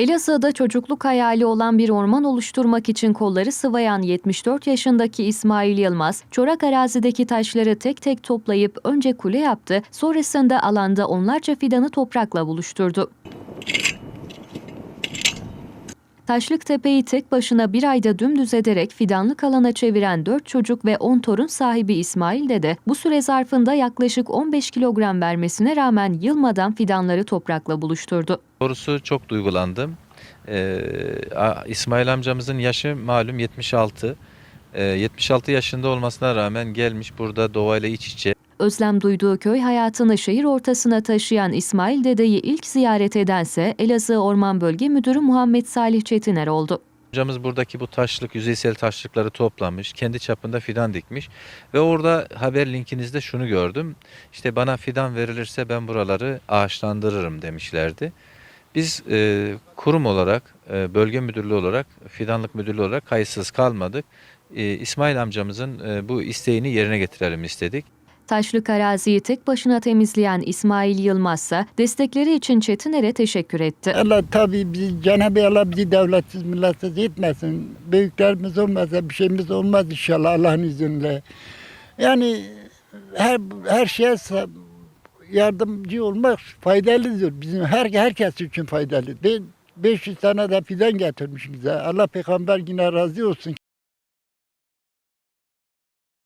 Elazığ'da çocukluk hayali olan bir orman oluşturmak için kolları sıvayan 74 yaşındaki İsmail Yılmaz, çorak arazideki taşları tek tek toplayıp önce kule yaptı, sonrasında alanda onlarca fidanı toprakla buluşturdu. Taşlık Tepe'yi tek başına bir ayda dümdüz ederek fidanlık alana çeviren 4 çocuk ve 10 torun sahibi İsmail Dede, bu süre zarfında yaklaşık 15 kilogram vermesine rağmen yılmadan fidanları toprakla buluşturdu. Doğrusu çok duygulandım. Ee, İsmail amcamızın yaşı malum 76. Ee, 76 yaşında olmasına rağmen gelmiş burada doğayla iç içe. Özlem duyduğu köy hayatını şehir ortasına taşıyan İsmail Dede'yi ilk ziyaret edense Elazığ Orman Bölge Müdürü Muhammed Salih Çetiner oldu. Amcamız buradaki bu taşlık, yüzeysel taşlıkları toplamış, kendi çapında fidan dikmiş ve orada haber linkinizde şunu gördüm. İşte bana fidan verilirse ben buraları ağaçlandırırım demişlerdi. Biz e, kurum olarak, e, bölge müdürlüğü olarak, fidanlık müdürlüğü olarak kayıtsız kalmadık. E, İsmail amcamızın e, bu isteğini yerine getirelim istedik. Taşlık araziyi tek başına temizleyen İsmail Yılmaz ise destekleri için Çetiner'e teşekkür etti. Allah tabii bizi Cenab-ı Allah bizi devletsiz milletsiz etmesin. Büyüklerimiz olmasa bir şeyimiz olmaz inşallah Allah'ın izniyle. Yani her her şeye yardımcı olmak faydalıdır. Bizim her herkes için faydalı. Ben 500 tane de fidan getirmiş bize. Allah peygamber yine razı olsun.